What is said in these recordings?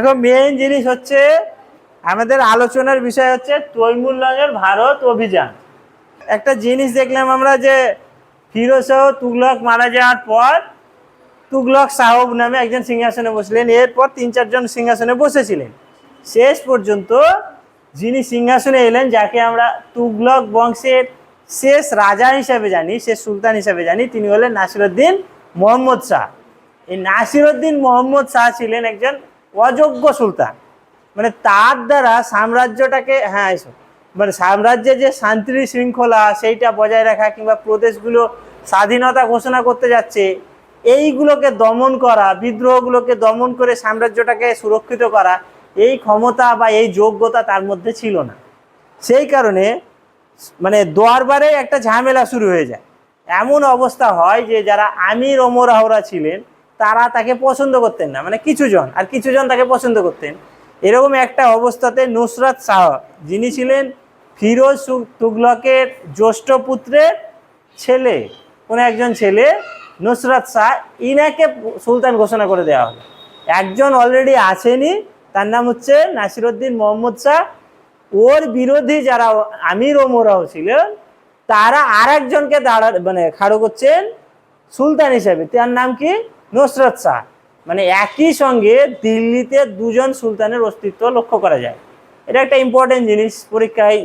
দেখো মেইন জিনিস হচ্ছে, আমাদের আলোচনার বিষয় হচ্ছে তৈমুল্লাহের ভারত অভিযান। একটা জিনিস দেখলাম আমরা যে ফিরোজ শাহ তুগলক মারা যাওয়ার পর, তুগলক সাহব নামে একজন সিংহাসনে বসলেন। এরপর তিন, চারজন সিংহাসনে বসেছিলেন। শেষ পর্যন্ত যিনি সিংহাসনে এলেন, যাকে আমরা তুগলক বংশের শেষ রাজা হিসাবে জানি, শেষ সুলতান হিসাবে জানি, তিনি হলেন নাসিরুদ্দিন মোহাম্মদ শাহ। এই নাসিরুদ্দিন মোহাম্মদ শাহ ছিলেন একজন অযোগ্য সুলতান। মানে তার দ্বারা সাম্রাজ্যটাকে হ্যাঁ মানে সাম্রাজ্যে যে শান্তি শৃঙ্খলা সেইটা বজায় রাখা কিংবা প্রদেশগুলো স্বাধীনতা ঘোষণা করতে যাচ্ছে, এইগুলোকে দমন করা, বিদ্রোহগুলোকে দমন করে সাম্রাজ্যটাকে সুরক্ষিত করা, এই ক্ষমতা বা এই যোগ্যতা তার মধ্যে ছিল না। সেই কারণে মানে দরবারে একটা ঝামেলা শুরু হয়ে যায়। এমন অবস্থা হয় যে যারা আমির ওমরাহরা ছিলেন তারা তাকে পছন্দ করতেন না। মানে কিছু জন, আর কিছু জন তাকে পছন্দ করতেন। এরকম একটা অবস্থাতে নুসরাত শাহ, যিনি ছিলেন ফিরোজ তুগলকের জ্যৈষ্ঠ পুত্রের ছেলে, কোনো একজন ছেলে, নুসরাত শাহ, ইনাকে সুলতান ঘোষণা করে দেওয়া হলো। একজন অলরেডি আছেনই, তার নাম হচ্ছে নাসিরুদ্দিন মোহাম্মদ শাহ। ওর বিরোধী যারা আমির ওমরাও ছিলেন, তারা আর একজনকে দাঁড়া মানে খাড়ো করছেন সুলতান হিসেবে। তার নাম কি? নুসরত শাহ। মানে একই সঙ্গে দিল্লিতে দুজন সুলতানের অস্তিত্ব লক্ষ্য করা যায়। এটা একটা ইম্পর্টেন্ট জিনিস, পরীক্ষায়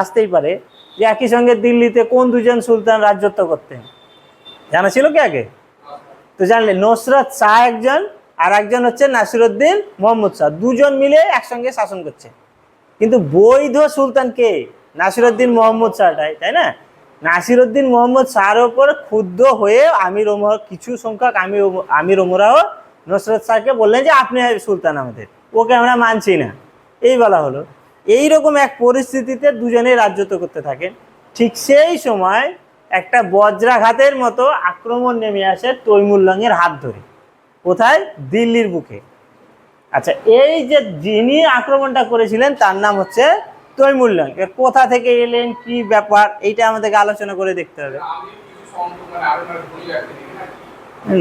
আসতেই পারে যে একই সঙ্গে দিল্লিতে কোন দুজন সুলতান রাজত্ব করতেন। জানা ছিল কি আগে? তো জানলে, নসরত শাহ একজন, আর একজন হচ্ছে নাসিরুদ্দিন মোহাম্মদ শাহ। দুজন মিলে একসঙ্গে শাসন করছে। কিন্তু বৈধ সুলতান কে? নাসিরুদ্দিন মোহাম্মদ শাহটাই, তাই না? নাসিরুদ্দিন মোহাম্মদ শাহর ওপর ক্ষুব্ধ হয়ে আমির ওমর, কিছু সংখ্যক ওম- আমির ওমরাও নসরত শাহকে বললেন যে, আপনি সুলতান আমাদের ওকে আমরা মানছি না। এই বলা হলো। এই রকম এক পরিস্থিতিতে দুজনেই রাজত্ব করতে থাকেন। ঠিক সেই সময় একটা বজ্রাঘাতের মতো আক্রমণ নেমে আসে তৈমুল্লংয়ের হাত ধরে। কোথায়? দিল্লির বুকে। আচ্ছা এই যে যিনি আক্রমণটা করেছিলেন, তার নাম হচ্ছে তৈমুল্লং এর কোথা থেকে এলেন, কি ব্যাপার, এইটা আমাদেরকে আলোচনা করে দেখতে হবে।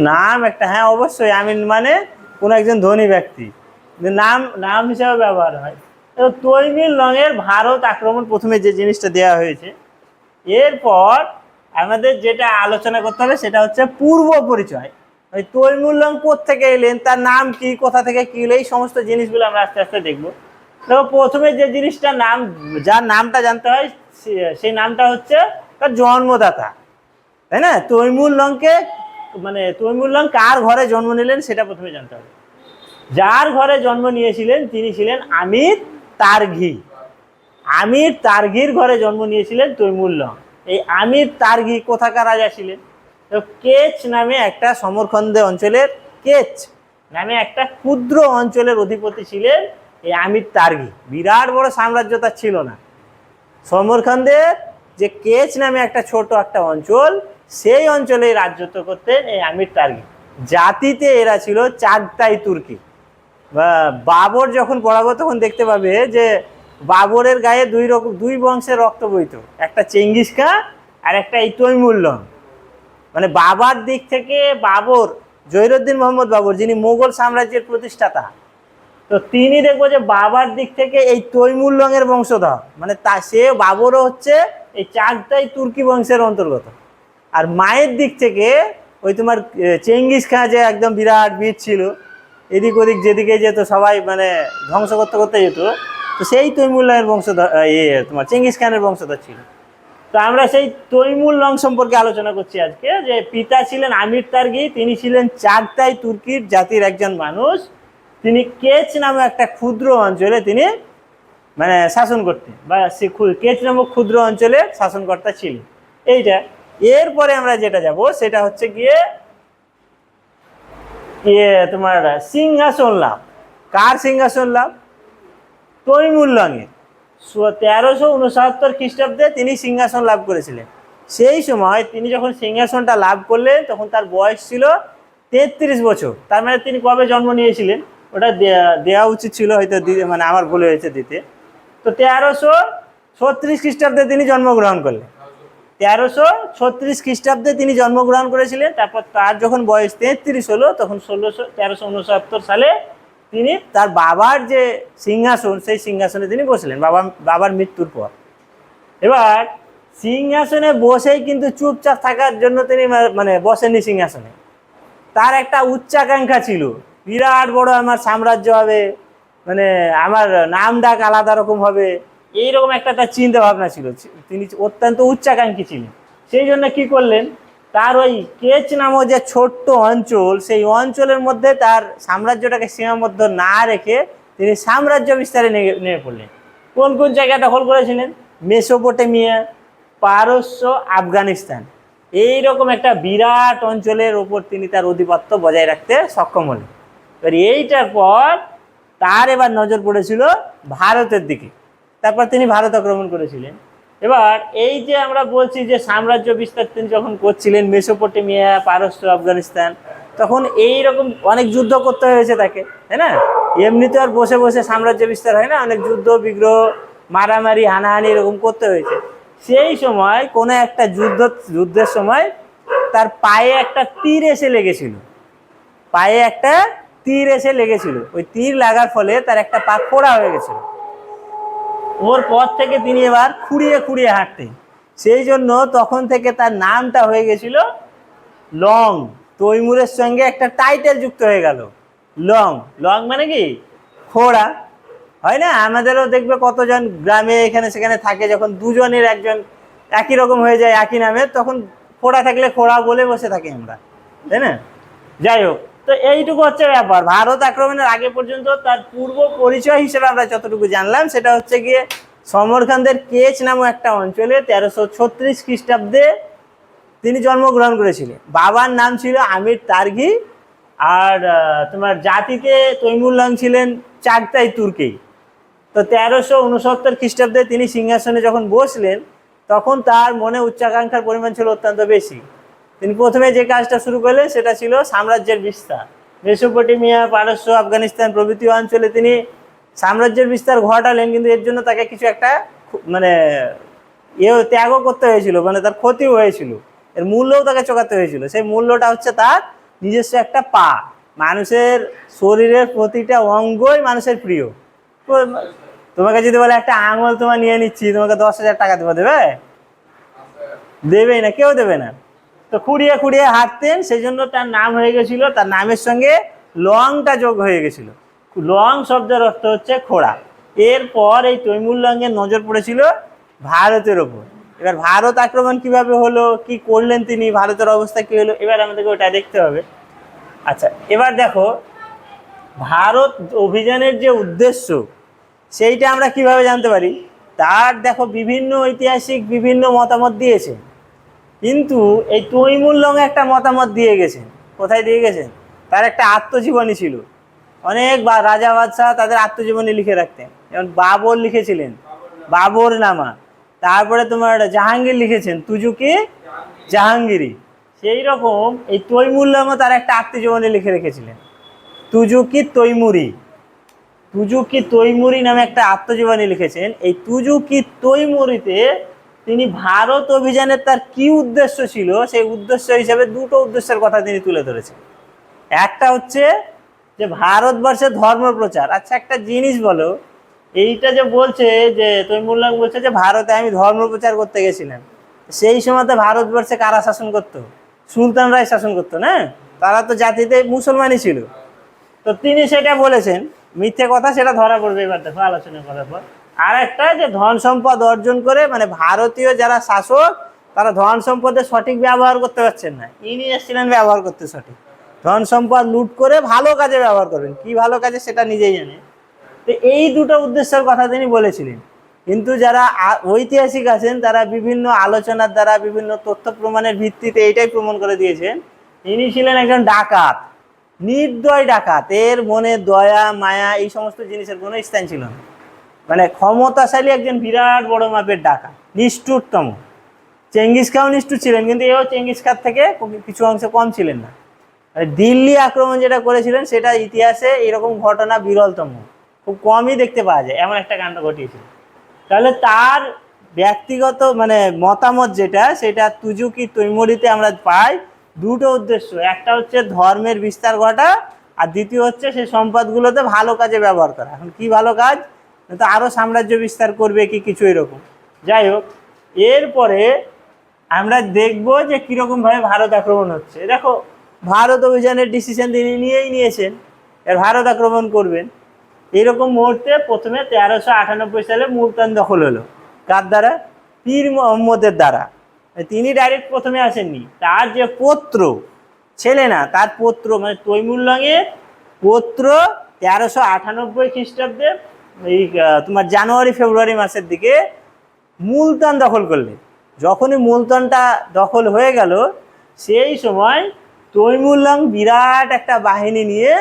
নাম একটা হ্যাঁ অবশ্যই, আমিন মানে কোনো একজন ধনী ব্যক্তি। নাম নাম হিসাবে ব্যবহার হয়। তো তৈমিল রঙের ভারত আক্রমণ প্রথমে যে জিনিসটা দেওয়া হয়েছে, এরপর আমাদের যেটা আলোচনা করতে হবে সেটা হচ্ছে পূর্ব পরিচয়। ওই তৈমুল রং থেকে এলেন, তার নাম কি, কোথা থেকে কি এই সমস্ত জিনিসগুলো আমরা আস্তে আস্তে দেখব। তো প্রথমে যে জিনিসটা নাম, যার নামটা জানতে হয় সেই নামটা হচ্ছে তার জন্মদাতা। তাই না? তৈমুল লংকে মানে তৈমুল লং কার ঘরে জন্ম নিলেন সেটা প্রথমে জানতে হবে। যার ঘরে জন্ম নিয়েছিলেন তিনি ছিলেন আমির তারঘি। আমির তারঘির ঘরে জন্ম নিয়েছিলেন তৈমুল লং এই আমির তারঘি কোথাকার রাজা ছিলেন? তো কেচ নামে একটা সমরখন্দে অঞ্চলের, কেচ নামে একটা ক্ষুদ্র অঞ্চলের অধিপতি ছিলেন এই আমির তারঘি বিরাট বড় সাম্রাজ্য তার ছিল না। সমরখন্দের যে কেচ নামে একটা ছোট একটা অঞ্চল, সেই অঞ্চলে রাজত্ব করতেন এই আমির টার্গি জাতিতে এরা ছিল চাগতাই তুর্কি। বাবর যখন পড়াবো তখন দেখতে পাবে যে বাবরের গায়ে দুই রকম দুই বংশের রক্ত বইতো। একটা চেঙ্গিস খাঁ আর একটা এই তৈমুল্লং মানে বাবার দিক থেকে বাবর, জহিরুদ্দিন মোহাম্মদ বাবর, যিনি মোগল সাম্রাজ্যের প্রতিষ্ঠাতা তো তিনি দেখব যে বাবার দিক থেকে এই তৈমুল রঙের বংশধর। মানে তা সে বাবরও হচ্ছে এই চারটাই তুর্কি বংশের অন্তর্গত। আর মায়ের দিক থেকে ওই তোমার চেঙ্গিস খাঁ যে একদম বিরাট বীর ছিল এদিক ওদিক যেদিকে যেত সবাই মানে ধ্বংস করতে করতে যেত তো সেই তৈমুল্লাহের বংশধর এ, ইয়ে তোমার চেঙ্গিস খানের বংশধর ছিল। তো আমরা সেই তৈমুল রং সম্পর্কে আলোচনা করছি আজকে যে পিতা ছিলেন আমির তার্গি তিনি ছিলেন চারটাই তুর্কির জাতির একজন মানুষ। তিনি কেচ নামে একটা ক্ষুদ্র অঞ্চলে তিনি মানে শাসন করতেন। বা সে কেচ নামক ক্ষুদ্র অঞ্চলের শাসনকর্তা ছিলেন। এইটা, এরপরে আমরা যেটা যাব, সেটা হচ্ছে গিয়ে ইয়ে তোমার সিংহাসন লাভ। কার সিংহাসন লাভ? তৈমুল্লঙের তেরোশো উনসত্তর খ্রিস্টাব্দে তিনি সিংহাসন লাভ করেছিলেন। সেই সময় তিনি যখন সিংহাসনটা লাভ করলেন, তখন তার বয়স ছিল তেত্রিশ বছর। তার মানে তিনি কবে জন্ম নিয়েছিলেন? ওটা দেওয়া উচিত ছিল হয়তো মানে আমার ভুল হয়েছে দিতে। তো তেরোশো ছত্রিশ খ্রিস্টাব্দে তিনি জন্মগ্রহণ করলেন। তেরোশো ছত্রিশ খ্রিস্টাব্দে তিনি জন্মগ্রহণ করেছিলেন, তারপর তার যখন বয়স তেত্রিশ হলো, তখন ষোলোশো, তেরোশো উনসত্তর সালে তিনি তার বাবার যে সিংহাসন, সেই সিংহাসনে তিনি বসলেন বাবা বাবার মৃত্যুর পর। এবার সিংহাসনে বসেই কিন্তু চুপচাপ থাকার জন্য তিনি মানে বসেননি সিংহাসনে। তার একটা উচ্চাকাঙ্ক্ষা ছিল বিরাট বড় আমার সাম্রাজ্য হবে। মানে আমার নাম ডাক আলাদা রকম হবে। এইরকম একটা তার চিন্তা ভাবনা ছিল। তিনি অত্যন্ত উচ্চাকাঙ্ক্ষী ছিলেন। সেই জন্য কি করলেন? তার ওই কেচ নামক যে ছোট্ট অঞ্চল, সেই অঞ্চলের মধ্যে তার সাম্রাজ্যটাকে সীমাবদ্ধ না রেখে তিনি সাম্রাজ্য বিস্তারে নেমে পড়লেন। কোন কোন জায়গা দখল করেছিলেন? মেসোপটেমিয়া, পারস্য, আফগানিস্তান। এই রকম একটা বিরাট অঞ্চলের ওপর তিনি তার অধিপত্য বজায় রাখতে সক্ষম হলেন। এবার এইটার পর তার এবার নজর পড়েছিল ভারতের দিকে। তারপর তিনি ভারত আক্রমণ করেছিলেন। এবার এই যে আমরা বলছি যে সাম্রাজ্য বিস্তার তিনি যখন করছিলেন মেসোপটেমিয়া, পারস্য, আফগানিস্তান, তখন এই রকম অনেক যুদ্ধ করতে হয়েছে তাকে, তাই না? এমনিতে আর বসে বসে সাম্রাজ্য বিস্তার হয় না, অনেক যুদ্ধ, বিগ্রহ, মারামারি, হানাহানি এরকম করতে হয়েছে। সেই সময় কোনো একটা যুদ্ধ, যুদ্ধের সময় তার পায়ে একটা তীর এসে লেগেছিল। পায়ে একটা তীর এসে লেগেছিল। ওই তীর লাগার ফলে তার একটা পা খোড়া হয়ে গেছিল। ওর পর থেকে তিনি এবার খুঁড়িয়ে খুঁড়িয়ে হাঁটতেন। সেই জন্য তখন থেকে তার নামটা হয়ে গেছিল লং। তৈমুরের সঙ্গে একটা টাইটেল যুক্ত হয়ে গেল। লং। লং মানে কি? খোড়া। হয় না? আমাদেরও দেখবে কতজন গ্রামে এখানে সেখানে থাকে, যখন দুজনের একজন একই রকম হয়ে যায়, একই নামে, তখন খোড়া থাকলে খোড়া বলে বসে থাকি আমরা। তাই না? যাই হোক। তো এইটুকু হচ্ছে ব্যাপার। ভারত আক্রমণের আগে পর্যন্ত তার পূর্ব পরিচয় হিসেবে আমরা যতটুকু জানলাম, সেটা হচ্ছে গিয়ে সমর খানদের কেচ নামক একটা অঞ্চলে তেরোশো ছত্রিশ খ্রিস্টাব্দে তিনি জন্মগ্রহণ করেছিলেন। বাবার নাম ছিল আমির তার্গি, আর তোমার জাতিতে তৈমুল্লাং ছিলেন চাকতাই তুর্কি। তো তেরোশো উনসত্তর খ্রিস্টাব্দে তিনি সিংহাসনে যখন বসলেন, তখন তার মনে উচ্চাকাঙ্ক্ষার পরিমাণ ছিল অত্যন্ত বেশি। তিনি প্রথমে যে কাজটা শুরু করলেন সেটা ছিল সাম্রাজ্যের বিস্তার। মেসোপটেমিয়া, পারস্য, আফগানিস্তান প্রভৃতি অঞ্চলে তিনি সাম্রাজ্যের বিস্তার ঘটালেন, কিন্তু এর জন্য তাকে কিছু একটা মানে ইয়ে ত্যাগও করতে হয়েছিল মানে তার ক্ষতিও হয়েছিল। এর মূল্যও তাকে চোকাতে হয়েছিল। সেই মূল্যটা হচ্ছে তার নিজস্ব একটা পা। মানুষের শরীরের প্রতিটা অঙ্গই মানুষের প্রিয়। তোমাকে যদি বলে একটা আঙুল তোমার নিয়ে নিচ্ছি, তোমাকে দশ হাজার টাকা দেবো, দেবে? দেবেই না, কেউ দেবে না। তো খুঁড়িয়ে খুঁড়িয়ে হাঁটতেন সেই জন্য তার নাম হয়ে গেছিল, তার নামের সঙ্গে লংটা যোগ হয়ে গেছিল। লং শব্দের অর্থ হচ্ছে খোড়া। এরপর এই তৈমুল লংয়ের নজর পড়েছিল ভারতের ওপর। এবার ভারত আক্রমণ কীভাবে হলো, কি করলেন তিনি, ভারতের অবস্থা কি হলো, এবার আমাদেরকে ওটা দেখতে হবে। আচ্ছা এবার দেখো, ভারত অভিযানের যে উদ্দেশ্য, সেইটা আমরা কীভাবে জানতে পারি? তার দেখো, বিভিন্ন ঐতিহাসিক বিভিন্ন মতামত দিয়েছে। কিন্তু এই তৈমুল্লং একটা মতামত দিয়ে গেছেন। কোথায় দিয়ে গেছেন? তার একটা আত্মজীবনী ছিল। অনেক বা, রাজা বাদশাহ তাদের আত্মজীবনী লিখে রাখতেন। যেমন বাবর লিখেছিলেন। বাবর নামা। তারপরে তোমার জাহাঙ্গীর লিখেছেন, তুজুকি জাহাঙ্গীরি। সেই রকম এই তৈমুল তৈমুল্লামও তার একটা আত্মজীবনী লিখে রেখেছিলেন। তুজুকি তৈমুরি। তুজুকি তৈমুরি নামে একটা আত্মজীবনী লিখেছেন। এই তুজুকি তৈমুরিতে তিনি ভারত অভিযানের তার কি উদ্দেশ্য ছিল? সেই উদ্দেশ্য হিসেবে দুটো উদ্দেশ্যের কথা তিনি তুলে ধরেছেন। একটা হচ্ছে যে ভারতবর্ষে ধর্ম প্রচার। আচ্ছা একটা জিনিস বলো, এইটা যে বলছে যে তৈমুল্লাহ বলছে যে ভারতে আমি ধর্ম প্রচার করতে গেছিলাম। সেই সময়তে ভারতবর্ষে কারা শাসন করতো? সুলতানরাই শাসন করতো, না? তারা তো জাতিতে মুসলমানই ছিল। তো তিনি সেটা বলেছেন। মিথ্যে কথা সেটা ধরা পড়বে এবার। দেখো, আলোচনা করার পর। আর একটা যে ধন সম্পদ অর্জন করে মানে ভারতীয় যারা শাসক, তারা ধন সম্পদের সঠিক ব্যবহার করতে পারছেন না। ইনি এসেছিলেন ব্যবহার করতে সঠিক। ধন সম্পদ লুট করে ভালো কাজে ব্যবহার করবেন। কি ভালো কাজে সেটা নিজেই জানে। তো এই দুটো উদ্দেশ্যের কথা তিনি বলেছিলেন। কিন্তু যারা ঐতিহাসিক আছেন, তারা বিভিন্ন আলোচনার দ্বারা, বিভিন্ন তথ্য প্রমাণের ভিত্তিতে এইটাই প্রমাণ করে দিয়েছেন। ইনি ছিলেন একজন ডাকাত। নির্দয় ডাকাত। এর মনে দয়া, মায়া, এই সমস্ত জিনিসের কোনো স্থান ছিল না। মানে ক্ষমতাশালী একজন বিরাট বড় মাপের ডাকা, নিষ্ঠুরতম। চেঙ্গিস খাও নিষ্ঠুর ছিলেন, কিন্তু এও চেঙ্গিস খার থেকে কিছু অংশে কম ছিলেন না। মানে দিল্লি আক্রমণ যেটা করেছিলেন, সেটা ইতিহাসে এরকম ঘটনা বিরলতম। খুব কমই দেখতে পাওয়া যায়, এমন একটা কাণ্ড ঘটিয়েছিল তাহলে তার ব্যক্তিগত মানে মতামত যেটা, সেটা তুজুকি তৈমুরিতে আমরা পাই। দুটো উদ্দেশ্য, একটা হচ্ছে ধর্মের বিস্তার ঘটা, আর দ্বিতীয় হচ্ছে সেই সম্পদগুলোতে ভালো কাজে ব্যবহার করা। এখন কি ভালো কাজ? তো আরও সাম্রাজ্য বিস্তার করবে কি কিছু এরকম। যাই হোক, এরপরে আমরা দেখব যে কীরকমভাবে ভারত আক্রমণ হচ্ছে। দেখো, ভারত অভিযানের ডিসিশন তিনি নিয়েই নিয়েছেন, এর ভারত আক্রমণ করবেন। এইরকম মুহূর্তে প্রথমে তেরোশো আটানব্বই সালে মুলতান দখল হলো, কার দ্বারা? পীর মোহাম্মদের দ্বারা। তিনি ডাইরেক্ট প্রথমে আসেননি। তার যে পৌত্র, ছেলে না, তার পৌত্র মানে তৈমুল্লংয়ের পৌত্র তেরোশো আটানব্বই খ্রিস্টাব্দে এই তোমার জানুয়ারি, ফেব্রুয়ারি মাসের দিকে মুলতান দখল করলে। যখনই মুলতানটা দখল হয়ে গেল, সেই সময় তৈমুল্লাং বিরাট একটা বাহিনী নিয়ে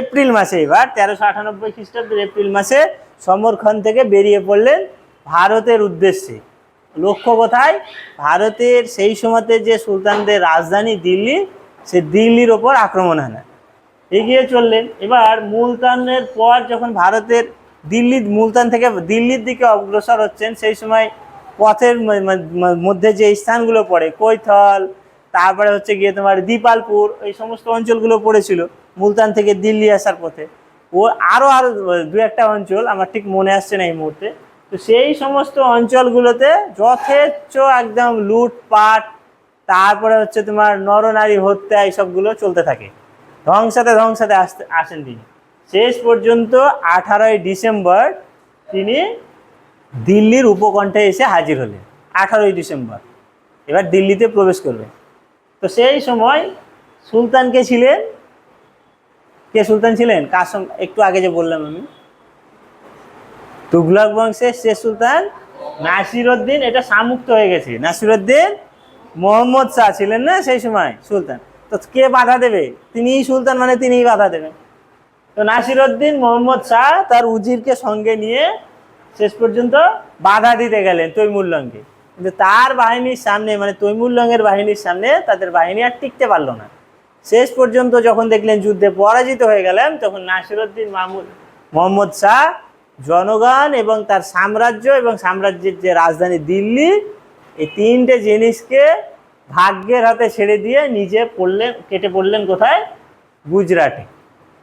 এপ্রিল মাসে এবার, তেরোশো আটানব্বই খ্রিস্টাব্দের এপ্রিল মাসে সমরখান থেকে বেরিয়ে পড়লেন ভারতের উদ্দেশ্যে। লক্ষ্য কোথায়? ভারতের সেই সময়তে যে সুলতানদের রাজধানী দিল্লি, সে দিল্লির ওপর আক্রমণ হানা এগিয়ে চললেন। এবার মুলতানের পর যখন ভারতের দিল্লি মুলতান থেকে দিল্লির দিকে অগ্রসর হচ্ছেন, সেই সময় পথের মধ্যে যে স্থানগুলো পড়ে, কৈথল, তারপরে হচ্ছে গিয়ে তোমার দীপালপুর, এই সমস্ত অঞ্চলগুলো পড়েছিল মুলতান থেকে দিল্লি আসার পথে। ও আরও আরও দু একটা অঞ্চল আমার ঠিক মনে আসছে না এই মুহূর্তে। তো সেই সমস্ত অঞ্চলগুলোতে যথেচ্ছ একদম লুটপাট, তারপরে হচ্ছে তোমার নরনারী হত্যা, এইসবগুলো চলতে থাকে। ধ্বংসাতে ধ্বংসাতে আসতে আসেন তিনি। শেষ পর্যন্ত আঠারোই ডিসেম্বর তিনি দিল্লির উপকণ্ঠে এসে হাজির হলেন, আঠারোই ডিসেম্বর। এবার দিল্লিতে প্রবেশ করবেন। তো সেই সময় সুলতান কে ছিলেন? কে সুলতান ছিলেন? কাসম একটু আগে যে বললাম আমি। তুগলক বংশের শেষ সুলতান নাসিরউদ্দিন এটা সামুক্ত হয়ে গেছে। নাসিরউদ্দিন মোহাম্মদ শাহ ছিলেন না সেই সময় সুলতান। তো কে বাধা দেবে? তিনিই সুলতান মানে তিনিই বাধা দেবেন। তো নাসিরউদ্দিন মোহাম্মদ শাহ তার উজিরকে সঙ্গে নিয়ে শেষ পর্যন্ত বাধা দিতে গেলেন তৈমুল্লংকে কিন্তু তার বাহিনীর সামনে মানে তৈমুল্লংয়ের বাহিনীর সামনে তাদের বাহিনী আর টিকতে পারল না। শেষ পর্যন্ত যখন দেখলেন যুদ্ধে পরাজিত হয়ে গেলেন, তখন নাসিরউদ্দিন মাহমুদ মোহাম্মদ শাহ, জনগণ এবং তার সাম্রাজ্য এবং সাম্রাজ্যের যে রাজধানী দিল্লি, এই তিনটে জিনিসকে ভাগ্যের হাতে ছেড়ে দিয়ে নিজে পড়লেন, কেটে পড়লেন কোথায়? গুজরাটে।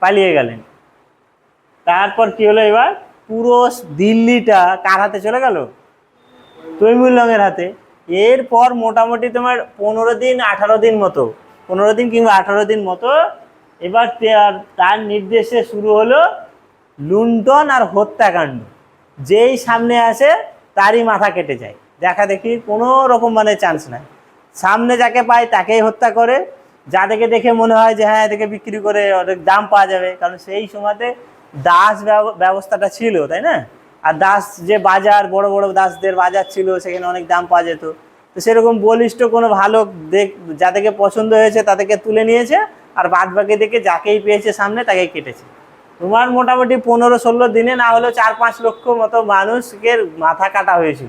পালিয়ে গেলেন। তারপর কি হলো এবার? পুরো দিল্লিটা কার হাতে চলে গেল? তৈমুল্লংয়ের হাতে। এরপর মোটামুটি তোমার পনেরো দিন, আঠারো দিন মতো। পনেরো দিন কিংবা আঠারো দিন মতো এবার তার নির্দেশে শুরু হলো লুণ্ঠন আর হত্যাকাণ্ড। যেই সামনে আসে তারই মাথা কেটে যায়। দেখা দেখি কোনো রকম মানে চান্স নাই। সামনে যাকে পায় তাকেই হত্যা করে। যাদেরকে দেখে মনে হয় যে হ্যাঁ এদেরকে বিক্রি করে অনেক দাম পাওয়া যাবে। কারণ সেই সময়তে দাস ব্যব- ব্যবস্থাটা ছিল, তাই না? আর দাস যে বাজার, বড় বড় দাসদের বাজার ছিল, সেখানে অনেক দাম পাওয়া যেত। তো সেরকম বলিষ্ঠ কোনো ভালো দেখ যাদেরকে পছন্দ হয়েছে, তাদেরকে তুলে নিয়েছে আর বাদ বাকি দেখে যাকেই পেয়েছে সামনে, তাকেই কেটেছে। তোমার মোটামুটি পনেরো ষোলো দিনে না হলেও চার পাঁচ লক্ষ মতো মানুষকে মাথা কাটা হয়েছিল।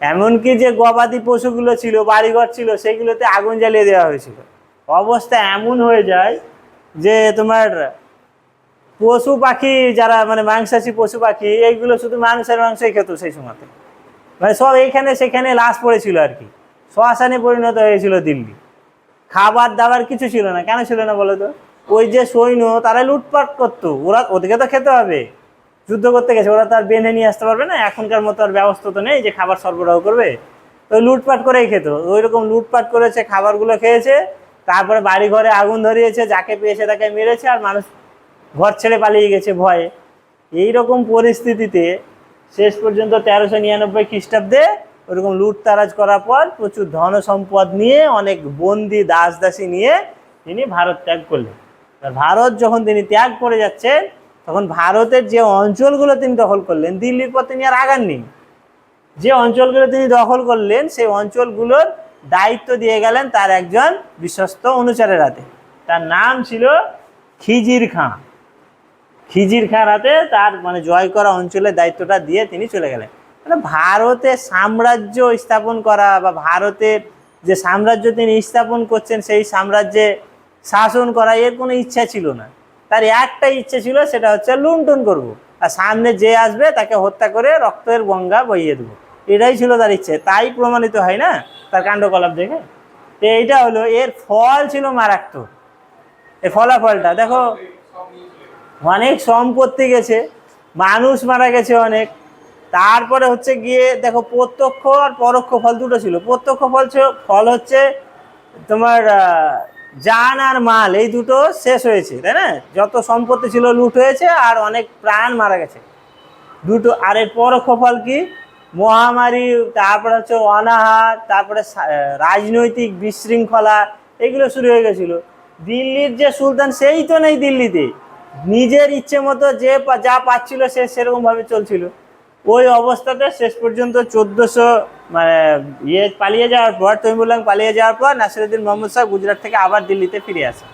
এমনকি যে গবাদি পশুগুলো ছিল, বাড়িঘর ছিল, সেগুলোতে আগুন জ্বালিয়ে দেওয়া হয়েছিল। অবস্থা এমন হয়ে যায় যে তোমার পশু পাখি যারা মানে মাংসাশী পশু পাখি, এইগুলো শুধু মানুষের মাংসই খেত সেই সময়তে। মানে সব এইখানে সেখানে লাশ পড়েছিল আর কি। শ্মশানে পরিণত হয়েছিল দিল্লি। খাবার দাবার কিছু ছিল না। কেন ছিল না বলো তো? ওই যে সৈন্য, তারা লুটপাট করতো। ওরা, ওদেরকে তো খেতে হবে। যুদ্ধ করতে গেছে। ওরা তো আর বেঁধে নিয়ে আসতে পারবে না। এখনকার মতো আর ব্যবস্থা তো নেই যে খাবার সরবরাহ করবে। তো লুটপাট করেই খেত। ওই রকম লুটপাট করেছে, খাবারগুলো খেয়েছে। তারপরে বাড়ি ঘরে আগুন ধরিয়েছে, যাকে পেয়েছে তাকে মেরেছে আর মানুষ ঘর ছেড়ে পালিয়ে গেছে ভয়ে। এই রকম পরিস্থিতিতে শেষ পর্যন্ত তেরোশো নিরানব্বই খ্রিস্টাব্দে ওরকম লুটতারাজ করার পর প্রচুর ধন সম্পদ নিয়ে অনেক বন্দি দাস দাসী নিয়ে তিনি ভারত ত্যাগ করলেন। ভারত যখন তিনি ত্যাগ করে যাচ্ছেন, তখন ভারতের যে অঞ্চলগুলো তিনি দখল করলেন, দিল্লির পর তিনি আর আগাননি। যে অঞ্চলগুলো তিনি দখল করলেন, সেই অঞ্চলগুলোর দায়িত্ব দিয়ে গেলেন তার একজন বিশ্বস্ত অনুচারের হাতে। তার নাম ছিল খিজির খাঁ খিজির খাঁর হাতে তার মানে জয় করা অঞ্চলের দায়িত্বটা দিয়ে তিনি চলে গেলেন। মানে ভারতে সাম্রাজ্য স্থাপন করা বা ভারতের যে সাম্রাজ্য তিনি স্থাপন করছেন, সেই সাম্রাজ্যে শাসন করা, এর কোনো ইচ্ছা ছিল না। তার একটাই ইচ্ছে ছিল, সেটা হচ্ছে লুণ্ঠন করব। আর সামনে যে আসবে, তাকে হত্যা করে রক্তের গঙ্গা বইয়ে দেবো। এটাই ছিল তার ইচ্ছে। তাই প্রমাণিত হয় না তার কাণ্ডকলাপ দেখে। তো এইটা হলো, এর ফল ছিল মারাত্মক। এই ফলাফলটা, দেখো। অনেক সম্পত্তি গেছে, মানুষ মারা গেছে অনেক। তারপরে হচ্ছে গিয়ে, দেখো, প্রত্যক্ষ আর পরোক্ষ ফল দুটো ছিল। প্রত্যক্ষ ফল ফল হচ্ছে তোমার জান আর মাল, এই দুটো শেষ হয়েছে, তাই না? যত সম্পত্তি ছিল লুট হয়েছে আর অনেক প্রাণ মারা গেছে। দুটো, আর এর পরোক্ষ ফল কি? মহামারী, তারপরে হচ্ছে অনাহার, তারপরে রাজনৈতিক বিশৃঙ্খলা, এগুলো শুরু হয়ে গেছিল। দিল্লির যে সুলতান, সেই তো নেই দিল্লিতে। নিজের ইচ্ছে মতো যে যা পাচ্ছিল সে সেরকম ভাবে চলছিল। ওই অবস্থাতে শেষ পর্যন্ত চোদ্দশো মানে ইয়ে পালিয়ে যাওয়ার পর তৈমুল্লাং পালিয়ে যাওয়ার পর নাসিরুদ্দিন মোহাম্মদ শাহ গুজরাট থেকে আবার দিল্লিতে ফিরে আসে